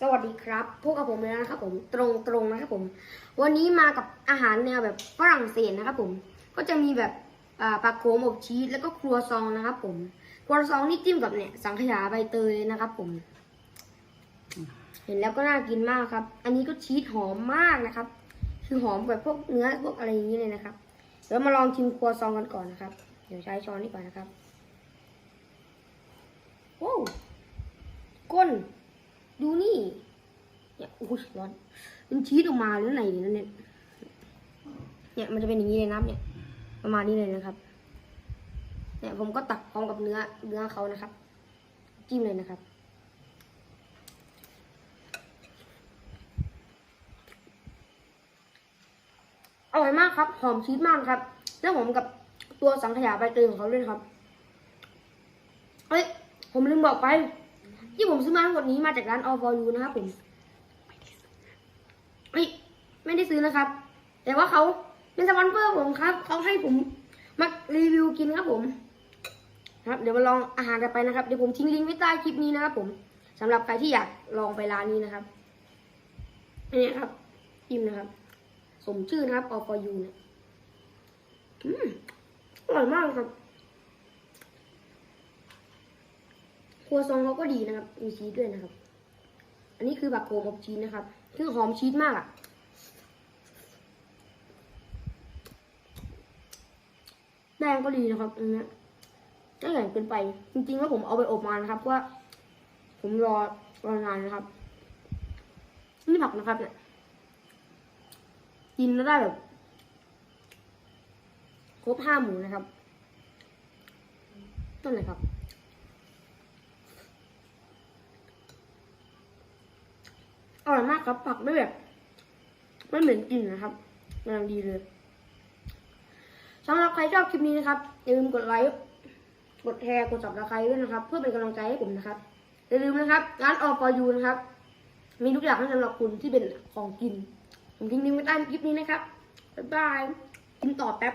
สวัสดีครับพวกกับผมเลยนะครับผมตรงตรงๆนะครับผม วันนี้มากับอาหารแนวแบบฝรั่งเศสนะครับผม ก็จะมีแบบอ่าโขมอบชีสแล้วก็ครัวซองนะครับผม ครัวซองนี่จิ้มกับเนี่ยสังขยาใบเตยนะครับผม เห็นแล้วก็น่ากินมากครับ อันนี้ก็ชีสหอมมากนะครับ คือหอมแบบพวกเนื้อพวกอะไรอย่างนี้เลยนะครับเดี๋ยวมาลองชิมครัวซองกันก่อนนะครับ เดี๋ยวใช้ช้อนนี่ก่อนนะครับโอ้วก้น ดูนี่เนี่ยโอ้ยร้อนมันชีสออกมาหรือไหนเนี่ยเนี่ยเนี่ยมันจะเป็นอย่างนี้เลยนะเนี่ย ประมาณนี้เลยนะครับ เนี่ยผมก็ตักพร้อมกับเนื้อเนื้อเขานะครับ จิ้มเลยนะครับอร่อยมากครับ หอมชีสมากครับ แล้วผมกับตัวสังขยาใบเตยของเขาด้วยนะครับ เฮ้ย ผมลืมบอกไป ที่ผมซื้อมาทั้งหมดนี้มาจากร้าน All for You นะครับผมไม่ได้ซื้อนะครับ แต่ว่าเขาเป็นสปอนเซอร์ผมครับเขาให้ผมมารีวิวกินครับผมครับเดี๋ยวมาลองอาหารกันไปนะครับเดี๋ยวผมทิ้งลิงก์ไว้ใต้คลิปนี้นะครับผมสำหรับใครที่อยากลองไปร้านนี้นะครับนนี้ครับจิ้มนะครับ สมชื่อนะครับ All for You เนี่ยอืมอร่อยมากครับ ครัวซองเขาก็ดีนะครับ มีชีสด้วยนะครับ อันนี้คือบักโขมอบชีสนะครับ คือหอมชีสมากอะแป้งก็ดีนะครับอันนี้ยไม่ใหญ่เกินไป จริงๆแล้วผมเอาไปอบมานะครับเพราะว่า ผมรอรอนานนะครับ นี่ผักนะครับ เนี่ย กินแล้วได้แบบครบห้าหมูนะครับ ต้นเลยครับ ร่อยมากครับ ผักไม่แบบไม่เหม็นกลิ่นนะครับกำลังดีเลยสำหรับใครชอบคลิปนี้นะครับอย่าลืมกดไลค์กดแชร์กดสับตะไคร้ด้วยนะครับ เพื่อเป็นกำลังใจให้ผมนะครับอย่าลืมนะครับร้านออฟอยูนะครับ มีทุกอย่างให้สำหรับคุณที่เป็นของกิน ผมทิ้งลิงก์ไว้ใต้คลิปนี้นะครับบ๊ายบายกินต่อแป๊บ